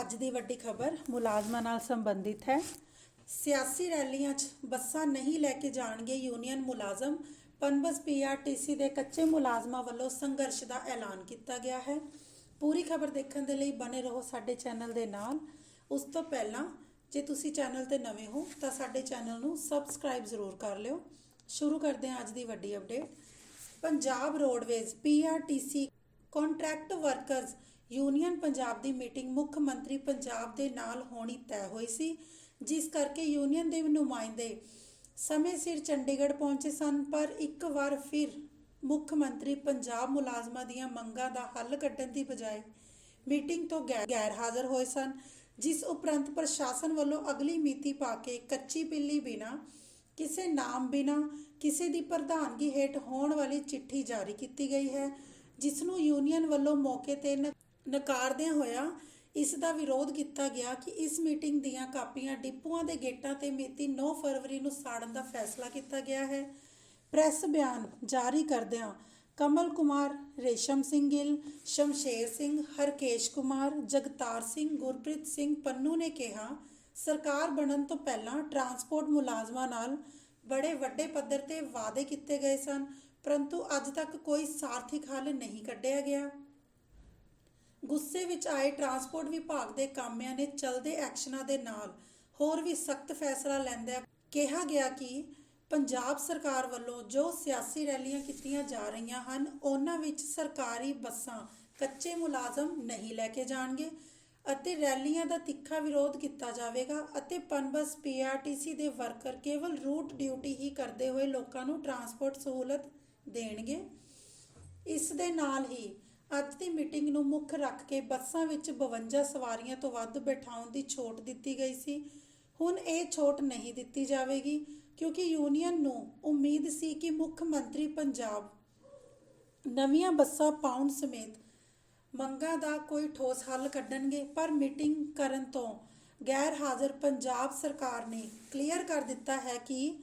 ਅੱਜ ਦੀ ਵੱਡੀ ਖਬਰ ਮੁਲਾਜ਼ਮਾਂ ਨਾਲ ਸੰਬੰਧਿਤ ਹੈ। ਸਿਆਸੀ ਰੈਲੀਆਂ 'ਚ ਬੱਸਾਂ ਨਹੀਂ ਲੈ ਕੇ ਜਾਣਗੇ ਯੂਨੀਅਨ ਮੁਲਾਜ਼ਮ। ਪਨਬਸ ਪੀਆਰਟੀਸੀ ਦੇ ਕੱਚੇ ਮੁਲਾਜ਼ਮਾਂ ਵੱਲੋਂ ਸੰਘਰਸ਼ ਦਾ ਐਲਾਨ ਕੀਤਾ ਗਿਆ ਹੈ। ਪੂਰੀ ਖਬਰ ਦੇਖਣ ਦੇ ਲਈ ਬਨੇ ਰਹੋ ਸਾਡੇ ਚੈਨਲ ਦੇ ਨਾਲ। ਉਸ ਤੋਂ ਪਹਿਲਾਂ, ਜੇ ਤੁਸੀਂ ਚੈਨਲ ਤੇ ਨਵੇਂ ਹੋ, ਤਾਂ ਸਾਡੇ ਚੈਨਲ ਨੂੰ ਸਬਸਕ੍ਰਾਈਬ ਜ਼ਰੂਰ ਕਰ ਲਿਓ। ਸ਼ੁਰੂ ਕਰਦੇ ਹਾਂ ਅੱਜ ਦੀ ਵੱਡੀ update. Punjab roadways PRTC contract workers union Punjab ਦੀ ਮੀਟਿੰਗ ਮੁੱਖ ਮੰਤਰੀ ਪੰਜਾਬ ਦੇ ਨਾਲ ਹੋਣੀ ਤੈਅ ਹੋਈ ਸੀ, ਜਿਸ ਕਰਕੇ ਯੂਨੀਅਨ ਦੇ ਨੁਮਾਇੰਦੇ ਸਮੇਂ ਸਿਰ ਚੰਡੀਗੜ੍ਹ ਪਹੁੰਚੇ ਸਨ, ਪਰ ਇੱਕ ਵਾਰ ਫਿਰ ਮੁੱਖ ਮੰਤਰੀ ਪੰਜਾਬ ਮੁਲਾਜ਼ਮਾਂ ਦੀਆਂ ਮੰਗਾਂ ਦਾ ਹੱਲ ਕੱਢਣ ਦੀ ਬਜਾਏ ਮੀਟਿੰਗ ਤੋਂ ਗੈਰ ਗੈਰ ਹਾਜ਼ਰ ਹੋਏ ਸਨ, ਜਿਸ ਉਪਰੰਤ ਪ੍ਰਸ਼ਾਸਨ ਵੱਲੋਂ ਅਗਲੀ ਮਿਤੀ ਪਾ ਕੇ ਕੱਚੀ ਬਿੱਲੀ ਬਿਨਾ, ਕਿਸੇ ਨਾਮ ਬਿਨਾ, ਕਿਸੇ ਦੀ ਪ੍ਰਧਾਨਗੀ ਹੇਠ ਹੋਣ ਵਾਲੀ ਚਿੱਠੀ ਜਾਰੀ ਕੀਤੀ ਗਈ ਹੈ। ਜਿਸ ਨੂੰ ਯੂਨੀਅਨ ਵੱਲੋਂ ਮੌਕੇ ਤੇ ਨਕਾਰਦਿਆਂ ਹੋਇਆ ਇਸ ਦਾ ਵਿਰੋਧ ਕੀਤਾ ਗਿਆ ਕਿ ਇਸ ਮੀਟਿੰਗ ਦੀਆਂ ਕਾਪੀਆਂ ਡਿਪੂਆਂ ਦੇ ਗੇਟਾਂ ਤੇ ਮਿਤੀ 9 ਫਰਵਰੀ ਨੂੰ ਸਾੜਨ ਦਾ ਫੈਸਲਾ ਕੀਤਾ ਗਿਆ ਹੈ। ਪ੍ਰੈਸ ਬਿਆਨ ਜਾਰੀ ਕਰਦਿਆਂ ਕਮਲ ਕੁਮਾਰ, ਰੇਸ਼ਮ ਸਿੰਘ ਗਿੱਲ, ਸ਼ਮਸ਼ੇਰ ਸਿੰਘ, ਹਰਕੇਸ਼ ਕੁਮਾਰ, ਜਗਤਾਰ ਸਿੰਘ, ਗੁਰਪ੍ਰੀਤ ਸਿੰਘ ਪੰਨੂ ਨੇ ਕਿਹਾ, ਸਰਕਾਰ ਬਣਨ ਤੋਂ ਪਹਿਲਾਂ ਟਰਾਂਸਪੋਰਟ ਮੁਲਾਜ਼ਮਾਂ ਨਾਲ ਬੜੇ ਵੱਡੇ ਪੱਧਰ ਤੇ ਵਾਅਦੇ ਕੀਤੇ ਗਏ ਸਨ। ਪਰੰਤੂ ਅੱਜ ਤੱਕ ਕੋਈ ਸਾਰਥਿਕ ਹੱਲ ਨਹੀਂ ਕੱਢਿਆ ਗਿਆ। ਗੁੱਸੇ ਵਿੱਚ ਆਏ ਟਰਾਂਸਪੋਰਟ ਵਿਭਾਗ ਦੇ ਕਾਮਿਆਂ ਨੇ ਚਲਦੇ ਐਕਸ਼ਨਾਂ ਦੇ ਨਾਲ ਹੋਰ ਵੀ ਸਖਤ ਫੈਸਲਾ ਲੈਂਦਿਆਂ ਕਿਹਾ ਗਿਆ ਕਿ ਪੰਜਾਬ ਸਰਕਾਰ ਵੱਲੋਂ ਜੋ ਸਿਆਸੀ ਰੈਲੀਆਂ ਕੀਤੀਆਂ ਜਾ ਰਹੀਆਂ ਹਨ, ਉਹਨਾਂ ਵਿੱਚ ਸਰਕਾਰੀ ਬੱਸਾਂ ਕੱਚੇ ਮੁਲਾਜ਼ਮ ਨਹੀਂ ਲੈ ਕੇ ਜਾਣਗੇ ਅਤੇ ਰੈਲੀਆਂ ਦਾ ਤਿੱਖਾ ਵਿਰੋਧ ਕੀਤਾ ਜਾਵੇਗਾ ਅਤੇ ਪਨਬਸ ਪੀਆਰਟੀਸੀ ਦੇ ਵਰਕਰ ਕੇਵਲ ਰੂਟ ਡਿਊਟੀ ਹੀ ਕਰਦੇ ਹੋਏ ਲੋਕਾਂ ਨੂੰ ਟਰਾਂਸਪੋਰਟ ਸਹੂਲਤ ਦੇਣਗੇ। ਇਸ ਦੇ ਨਾਲ ਹੀ ਅੱਜ ਦੀ ਮੀਟਿੰਗ ਨੂੰ ਮੁੱਖ ਰੱਖ ਕੇ ਬੱਸਾਂ ਵਿੱਚ 52 ਸਵਾਰੀਆਂ ਤੋਂ ਵੱਧ ਬਿਠਾਉਣ ਦੀ ਛੋਟ ਦਿੱਤੀ ਗਈ ਸੀ। ਹੁਣ ਇਹ ਛੋਟ ਨਹੀਂ ਦਿੱਤੀ ਜਾਵੇਗੀ ਕਿਉਂਕਿ ਯੂਨੀਅਨ ਨੂੰ ਉਮੀਦ ਸੀ ਕਿ ਮੁੱਖ ਮੰਤਰੀ ਪੰਜਾਬ ਨਵੀਆਂ ਬੱਸਾਂ ਪਾਉਣ ਸਮੇਤ ਮੰਗਾਂ ਦਾ ਕੋਈ ਠੋਸ ਹੱਲ ਕੱਢਣਗੇ। ਪਰ ਮੀਟਿੰਗ ਕਰਨ ਤੋਂ ਗੈਰ ਹਾਜ਼ਰ ਪੰਜਾਬ ਸਰਕਾਰ ਨੇ ਕਲੀਅਰ ਕਰ ਦਿੱਤਾ ਹੈ ਕਿ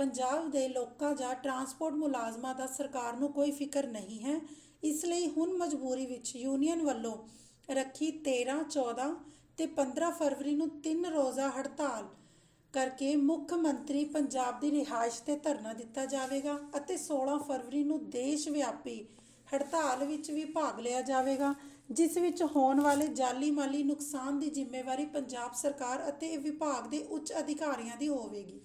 ਪੰਜਾਬ ਦੇ ਲੋਕਾਂ ਜਾਂ ਟਰਾਂਸਪੋਰਟ ਮੁਲਾਜ਼ਮਾਂ ਦਾ ਸਰਕਾਰ ਨੂੰ ਕੋਈ ਫਿਕਰ ਨਹੀਂ ਹੈ। ਇਸ ਲਈ ਹੁਣ ਮਜਬੂਰੀ ਵਿੱਚ ਯੂਨੀਅਨ ਵੱਲੋਂ ਰੱਖੀ 13 14 ਤੇ 15 ਫਰਵਰੀ ਨੂੰ ਤਿੰਨ ਰੋਜ਼ਾ ਹੜਤਾਲ ਕਰਕੇ ਮੁੱਖ ਮੰਤਰੀ ਪੰਜਾਬ ਦੀ ਰਿਹਾਇਸ਼ ਤੇ ਧਰਨਾ ਦਿੱਤਾ ਜਾਵੇਗਾ ਅਤੇ 16 ਫਰਵਰੀ ਨੂੰ ਦੇਸ਼ ਵਿਆਪੀ ਹੜਤਾਲ ਵਿੱਚ ਵੀ ਭਾਗ ਲਿਆ ਜਾਵੇਗਾ, ਜਿਸ ਵਿੱਚ ਹੋਣ ਵਾਲੇ ਜਾਲੀ ਮਾਲੀ ਨੁਕਸਾਨ ਦੀ ਜ਼ਿੰਮੇਵਾਰੀ ਪੰਜਾਬ ਸਰਕਾਰ ਅਤੇ ਵਿਭਾਗ ਦੇ ਉੱਚ ਅਧਿਕਾਰੀਆਂ ਦੀ ਹੋਵੇਗੀ।